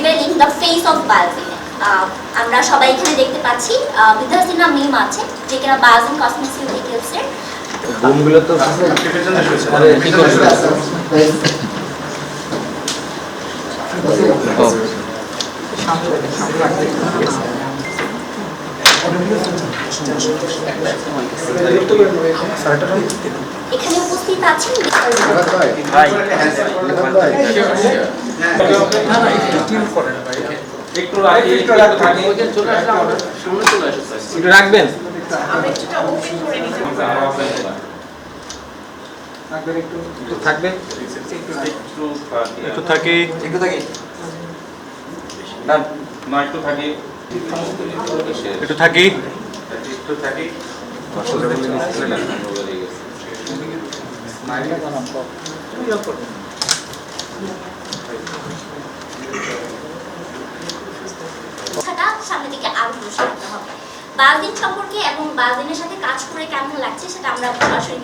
Revealing the face of biogene আমরা সবাই এখানে দেখতে পাচ্ছি বিদ্যাসিনা মিম আছে যে কিনা বায়োজিন কসমেটিক্সের বোমগুলো তো কি করছ এখানে উপস্থিত আছেন একটু রাখি একটু থাকি। চলে আসলে আমাদের সামনে চলে আসো একটু রাখবেন? একটু? থাকবে? একটু থাকি। একটু থাকি। না একটু থাকি। একটু থাকি। একটু থাকি। বালদিন সম্পর্কে এবং বালদিনের সাথে কাজ করে কেমন লাগছে সেটা আমরা সরাসরি